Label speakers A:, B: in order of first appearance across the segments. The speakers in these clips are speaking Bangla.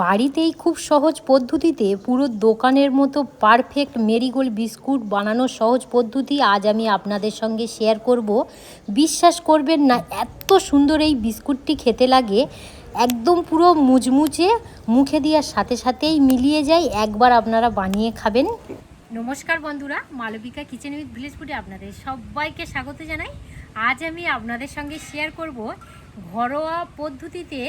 A: বাড়িতেই খুব সহজ পদ্ধতিতে পুরো দোকানের মতো পারফেক্ট মেরিগোল্ড বিস্কুট বানানোর সহজ পদ্ধতি আজ আমি আপনাদের সঙ্গে শেয়ার করব। বিশ্বাস করবেন না, এত সুন্দর এই বিস্কুটটি খেতে লাগে, একদম পুরো মুচমুচে মুখে দেওয়ার সাথে সাথেই মিলিয়ে যায়, একবার আপনারা বানিয়ে খাবেন। নমস্কার বন্ধুরা, মালবিকা কিচেন উইথ ভিলেজ ফুডে আপনাদের সবাইকে স্বাগত জানাই। আজ আমি আপনাদের সঙ্গে শেয়ার করব ঘরোয়া পদ্ধতিতে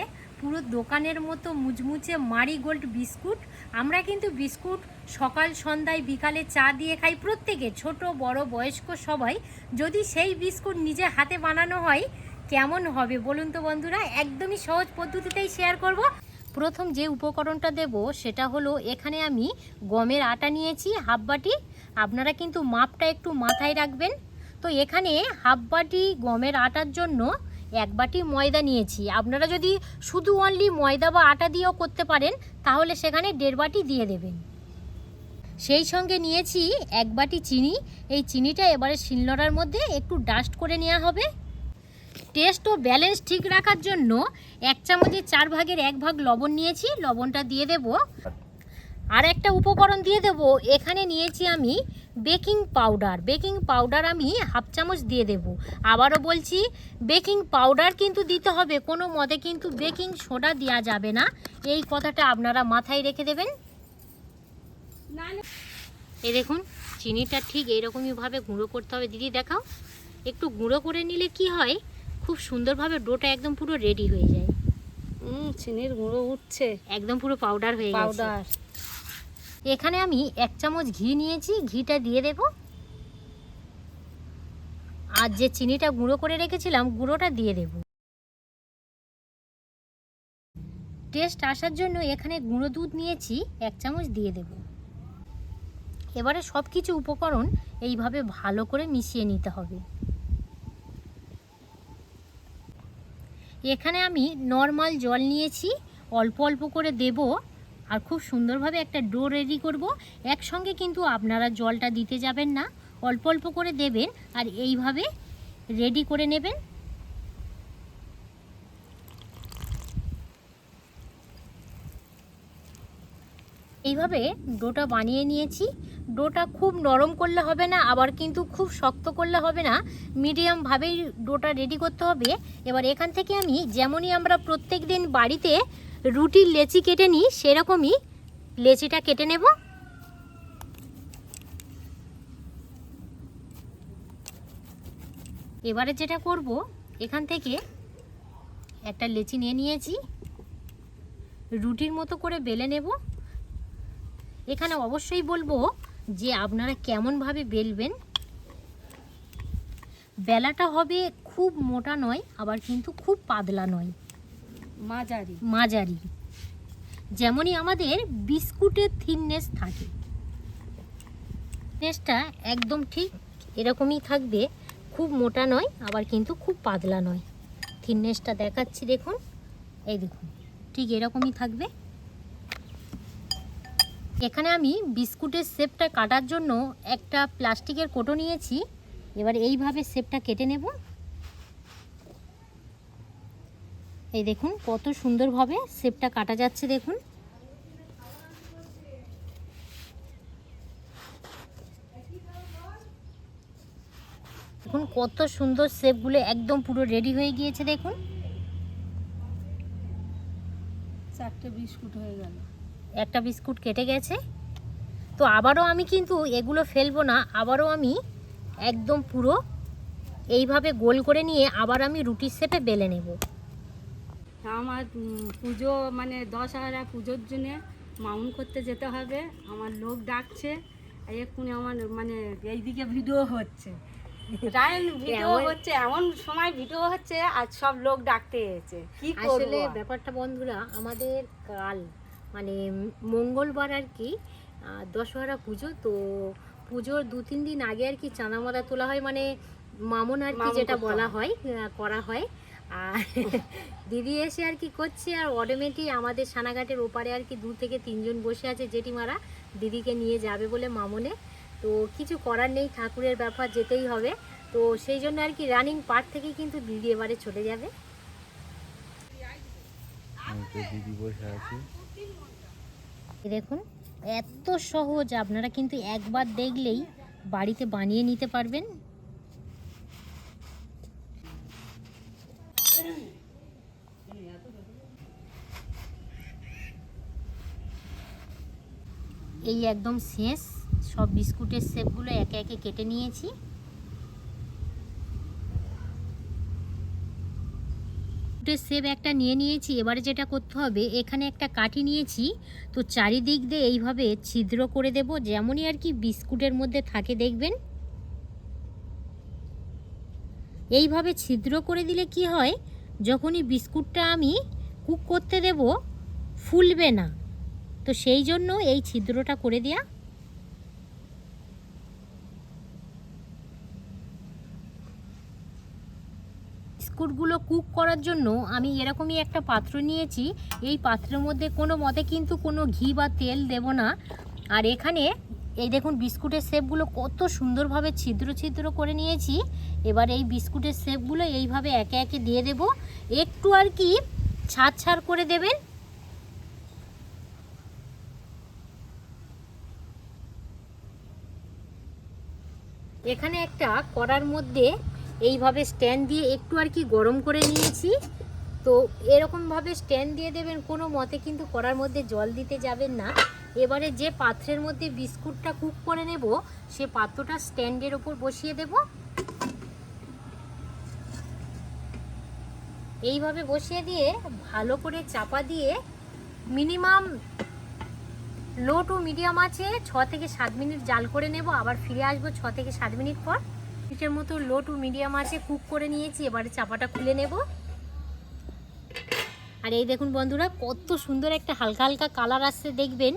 A: পুরো দোকানের মতো মুচমুচে মারি গোল্ড বিস্কুট। আমরা কিন্তু বিস্কুট সকাল, সন্ধ্যায়, বিকালে চা দিয়ে খাই প্রত্যেকে, ছোট, বড়, বয়স্ক সবাই। যদি সেই বিস্কুট নিজে হাতে বানানো হয়, কেমন হবে বলুন তো বন্ধুরা? একদমই সহজ পদ্ধতিতেই শেয়ার করব। প্রথম যে উপকরণটা দেব, সেটা হলো এখানে আমি গমের আটা নিয়েছি হাফ বাটি। আপনারা কিন্তু মাপটা একটু মাথায় রাখবেন। তো এখানে হাফ বাটি গমের আটার জন্য এক বাটি ময়দা নিয়েছি। আপনারা যদি শুধু অনলি ময়দা বা আটা দিয়েও করতে পারেন, তাহলে সেখানে দেড় বাটি দিয়ে দেবেন। সেই সঙ্গে নিয়েছি এক বাটি চিনি। এই চিনিটা এবারে শিলনোড়ার মধ্যে একটু ডাস্ট করে নেওয়া হবে। টেস্ট ও ব্যালেন্স ঠিক রাখার জন্য এক চামচের চার ভাগের এক ভাগ লবণ নিয়েছি। লবণটা দিয়ে দেব। আর একটা উপকরণ দিয়ে দেব এখানে নিয়েছি আমি বেকিং পাউডার। বেকিং পাউডার আমি হাফ চামচ দিয়ে দেব। আবারও বলছি বেকিং পাউডার কিন্তু দিতে হবে কোনো মতে কিন্তু বেকিং সোডা দেওয়া যাবে না। এই কথাটা আপনারা মাথায় রেখে দেবেন। এ দেখুন চিনিটা ঠিক এইরকমইভাবে গুঁড়ো করতে হবে। দিদি দেখাও একটু গুঁড়ো করে নিলে কি হয় খুব সুন্দরভাবে ডোটা একদম পুরো রেডি হয়ে যায়।
B: চিনির গুঁড়ো উঠছে।
A: একদম পুরো পাউডার হয়ে গেছে।
B: পাউডার।
A: এখানে আমি এক চামচ ঘি নিয়েছি, ঘিটা দিয়ে দেব। আর যে চিনিটা গুঁড়ো করে রেখেছিলাম, গুঁড়োটা দিয়ে দেব। টেস্ট আসার জন্য এখানে গুঁড়ো দুধ নিয়েছি, এক চামচ দিয়ে দেব। এবারে সব কিছু উপকরণ এইভাবে ভালো করে মিশিয়ে নিতে হবে। এখানে আমি নর্মাল জল নিয়েছি, অল্প অল্প করে দেব। আর খুব সুন্দরভাবে একটা ডো রেডি করব। একসঙ্গে কিন্তু আপনারা জলটা দিতে যাবেন না। অল্প অল্প করে দেবেন আর এইভাবে রেডি করে নেবেন। এইভাবে ডোটা বানিয়ে নিয়েছি। ডোটা খুব নরম করলে হবে না, আবার কিন্তু খুব শক্ত করলে হবে না। মিডিয়ামভাবেই ডোটা রেডি করতে হবে। এবার এখান থেকে আমি যেমনই আমরা প্রত্যেক দিন বাড়িতে রুটির লেচি কেটে নিই, সেরকমই লেচিটা কেটে নেব। এবারে যেটা করব, এখান থেকে একটা লেচি নিয়ে নিয়েছি। রুটির মতো করে বেলে নেব। এখানে অবশ্যই বলব যে আপনারা কেমনভাবে বেলবেন। বেলাটা হবে খুব মোটা নয়, আবার কিন্তু খুব পাতলা নয়।
B: মাঝারি।
A: মাঝারি। যেমনই আমাদের বিস্কুটের থিননেস থাকে। থিকনেসটা একদম ঠিক এরকমই থাকবে, খুব মোটা নয়, আবার কিন্তু খুব পাতলা নয়। থিননেসটা দেখাচ্ছি দেখুন, এই দেখুন, ঠিক এরকমই থাকবে। এখানে আমি বিস্কুটের শেপটা কাটার জন্য একটা প্লাস্টিকের কোটো নিয়েছি। এবার এইভাবে শেপটা কেটে নেব। এই দেখুন কত সুন্দরভাবে শেপটা কাটা যাচ্ছে দেখুন। দেখুন কত সুন্দর শেপগুলো একদম পুরো রেডি হয়ে গিয়েছে দেখুন।
B: চারটে বিস্কুট হয়ে গেল।
A: একটা বিস্কুট কেটে গেছে। তো আবারও আমি কিন্তু এগুলো ফেলব না আবারও আমি একদম পুরো এইভাবে গোল করে নিয়ে আবার আমি রুটির শেপে বেলে নেব।
B: আমার পুজো মানে দশ হাজার পুজোর জন্যে মাউন্ট করতে যেতে হবে। আমার লোক ডাকছে এক্ষুনি আমার মানে এইদিকে ভিডিও হচ্ছে। রায়ন ভিডিও হচ্ছে এমন সময় ভিডিও হচ্ছে আর সব লোক ডাকতে এসেছে। কি
A: আসলে ব্যাপারটা বন্ধুরা আমাদের কাল মানে মঙ্গলবার আর কি দশহরা পুজো তো পুজোর দু তিন দিন আগে আর কি চাঁদা মাদা তোলা হয় মানে মামন আর কি যেটা বলা।
B: হয়।
A: করা হয়। আর দিদি এসে আর কি করছে আর অটোমেটিক আমাদের সানাঘাটের ওপারে আর কি দু থেকে তিনজন বসে আছে জেঠিমারা দিদিকে নিয়ে যাবে বলে মামনে। তো কিছু করার নেই ঠাকুরের ব্যাপার যেতেই হবে। তো সেই জন্য আর কি রানিং পার্ট থেকে কিন্তু দিদি এবারে চলে যাবে।
C: দিদি বসে আছি।
A: দেখুন এত সহজ আপনারা কিন্তু একবার দেখলেই বাড়িতে বানিয়ে নিতে পারবেন। এই একদম শেষ। সব বিস্কুটের শেপগুলো একে একে কেটে নিয়েছি। বিস্কুটের শেপ একটা নিয়ে নিয়েছি। এবারে যেটা করতে হবে, এখানে একটা কাঠি নিয়েছি। তো চারিদিক দিয়ে এইভাবে ছিদ্র করে দেব, যেমনই আর কি বিস্কুটের মধ্যে থাকে, দেখবেন? এইভাবে ছিদ্র করে দিলে কি হয়? যখনই বিস্কুটটা আমি কুক করতে দেব, ফুলবে না। তো সেই জন্য এই ছিদ্রটা করে দেয়া। বিস্কুটগুলো কুক করার জন্য আমি এরকমই একটা পাত্র নিয়েছি। এই পাত্রের মধ্যে কোনো মতে কিন্তু কোনো ঘি বা তেল দেব না। আর এখানে এই দেখুন, বিস্কুটের শেপগুলো কত সুন্দরভাবে ছিদ্র ছিদ্র করে নিয়েছি। এবার এই বিস্কুটের শেপগুলো এইভাবে একে একে দিয়ে দেব। একটু আর কি ছাড় ছাড় করে দেবেন। এখানে একটা কড়ার মধ্যে এইভাবে স্ট্যান্ড দিয়ে একটু আর কি গরম করে নিয়েছি। তো এরকমভাবে স্ট্যান্ড দিয়ে দেবেন, কোনো মতে কিন্তু কড়ার মধ্যে জল দিতে যাবেন না। এবারে যে পাত্রের মধ্যে বিস্কুটটা কুক করে নেব, সে পাত্রটা স্ট্যান্ডের ওপর বসিয়ে দেব। এইভাবে বসিয়ে দিয়ে ভালো করে চাপা দিয়ে মিনিমাম লো টু মিডিয়াম আছে, ছ থেকে সাত মিনিট জাল করে নেব। আবার ফিরে আসব ছ থেকে সাত মিনিট পর। মিনিটের মতো লো টু মিডিয়াম আছে, কুক করে নিয়েছি। এবারে চাপাটা খুলে নেব। আর এই দেখুন বন্ধুরা, কত সুন্দর একটা হালকা হালকা কালার আসছে, দেখবেন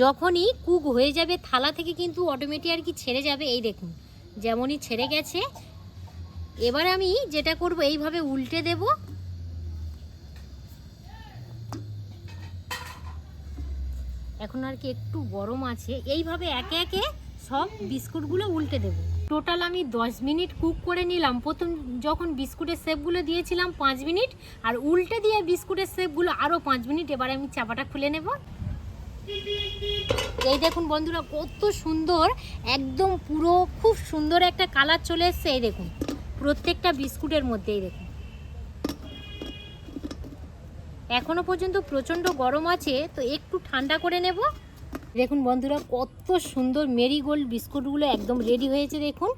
A: যখনই কুক হয়ে যাবে, থালা থেকে কিন্তু অটোমেটিক আর কি ছেড়ে যাবে, এই দেখুন, যেমনই ছেড়ে গেছে। এবার আমি যেটা করব, এইভাবে উল্টে দেবো। এখন আর কি একটু গরম আছে, এইভাবে একে একে সব বিস্কুটগুলো উল্টে দেবো। টোটাল আমি দশ মিনিট কুক করে নিলাম। প্রথম যখন বিস্কুটের শেপগুলো দিয়েছিলাম পাঁচ মিনিট, আর উল্টে দিয়ে বিস্কুটের শেপগুলো আরও পাঁচ মিনিট, এবার আমি চাপাটা খুলে নেব। এই দেখুন বন্ধুরা, কত সুন্দর, একদম পুরো খুব সুন্দর একটা কালার চলে এসছে, এই দেখুন। প্রত্যেকটা বিস্কুটের মধ্যে, এই দেখুন। এখনও পর্যন্ত প্রচণ্ড গরম আছে, তো একটু ঠান্ডা করে নেব। দেখুন বন্ধুরা, কত সুন্দর মেরিগোল্ড বিস্কুটগুলো একদম রেডি হয়েছে দেখুন।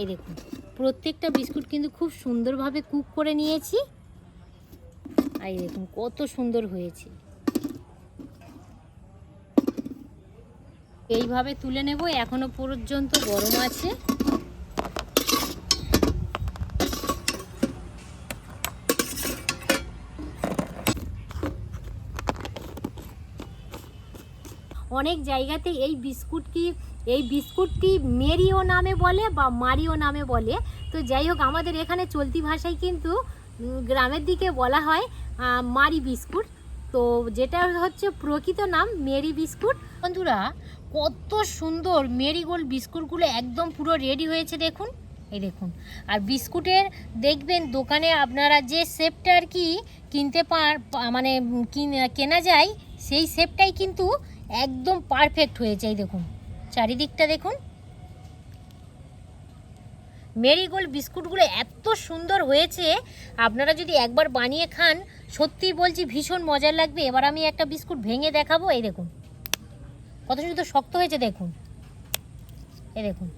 A: এই দেখুন, প্রত্যেকটা বিস্কুট কিন্তু খুব সুন্দরভাবে কুক করে নিয়েছি। এই দেখুন, কত সুন্দর হয়েছে। এইভাবে তুলে নেব, এখনও পর্যন্ত গরম আছে। অনেক জায়গাতে এই বিস্কুটটি এই বিস্কুটটি মেরিও নামে বলে বা মারিও নামে বলে। তো যাই হোক আমাদের এখানে চলতি ভাষায় কিন্তু গ্রামের দিকে বলা হয় মারি বিস্কুট। তো যেটা হচ্ছে প্রকৃত নাম মেরি বিস্কুট। বন্ধুরা, কত সুন্দর মেরিগোল্ড বিস্কুটগুলো একদম পুরো রেডি হয়েছে দেখুন। এই দেখুন। আর বিস্কুটের দেখবেন দোকানে আপনারা যে শেপটা আর কি কিনতে পার মানে কেনা যায়, সেই শেপটাই কিন্তু একদম পারফেক্ট হয়েছে এই দেখুন। চারিদিকটা দেখুন। মেরিগোল্ড বিস্কুটগুলো এত সুন্দর হয়েছে, আপনারা যদি একবার বানিয়ে খান, সত্যি বলছি ভীষণ মজার লাগবে। এবার আমি একটা বিস্কুট ভেঙে দেখাবো, এই দেখুন। কত সুন্দর শক্ত হয়েছে, দেখুন। এ দেখুন।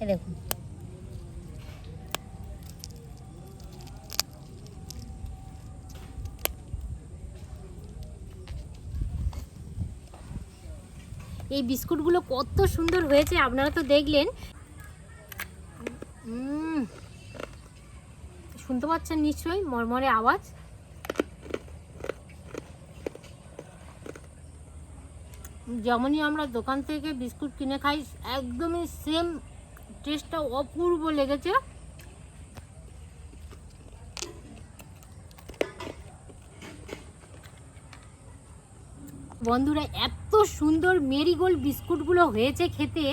A: এ দেখুন। এই বিস্কুটগুলো কত সুন্দর হয়েছে, আপনারা তো দেখলেন। শুনতে পাচ্ছেন নিশ্চয়ই, মরমরে আওয়াজ। যেমনই আমরা দোকান থেকে বিস্কুট কিনে খাই, একদমই সেম টেস্টটা অপূর্ব লেগেছে। বন্ধুরা, এত সুন্দর মেরিগোল্ড বিস্কুটগুলো হয়েছে খেতে,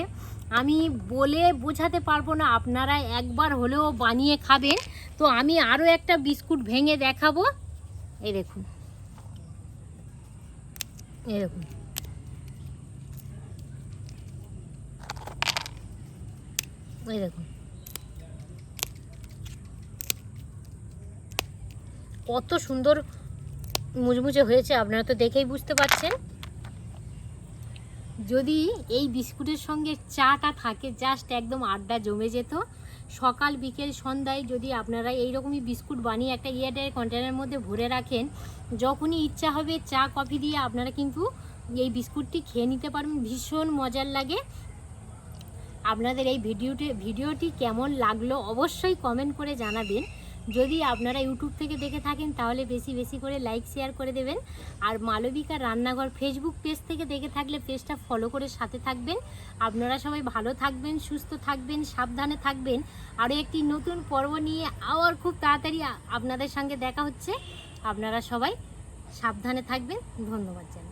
A: আমি বলে বোঝাতে পারব না, আপনারা একবার হলেও বানিয়ে খাবেন। তো আমি আরও একটা বিস্কুট ভেঙে দেখাবো। এই দেখুন। এই দেখুন। কত সুন্দর মুচমুচে হয়েছে, আপনারা তো দেখেই বুঝতে পারছেন। যদি এই বিস্কুটের সঙ্গে চাটা থাকে জাস্ট একদম আড্ডা জমে যেত। সকাল, বিকেল, সন্ধ্যায় যদি আপনারা এই রকমই বিস্কুট বানিয়ে একটা ইয়ারটায়ার কন্টেনারের মধ্যে ভরে রাখেন, যখনই ইচ্ছা হবে চা, কফি দিয়ে আপনারা কিন্তু এই বিস্কুটটি খেয়ে নিতে পারবেন। ভীষণ মজার লাগে। আপনাদের এই ভিডিওটি ভিডিওটি কেমন লাগল অবশ্যই কমেন্ট করে জানাবেন। যদি আপনারা ইউটিউব থেকে দেখে থাকেন, তাহলে বেশি বেশি করে লাইক শেয়ার করে দেবেন। আর মালবিকা রান্নাঘর ফেসবুক পেজ থেকে দেখে থাকলে পেজটা ফলো করে সাথে থাকবেন। আপনারা সবাই ভালো থাকবেন, সুস্থ থাকবেন, সাবধানে থাকবেন। আরও একটি নতুন পর্ব নিয়ে আবার খুব তাড়াতাড়ি আপনাদের সঙ্গে দেখা হচ্ছে। আপনারা সবাই সাবধানে থাকবেন। ধন্যবাদ জানাই।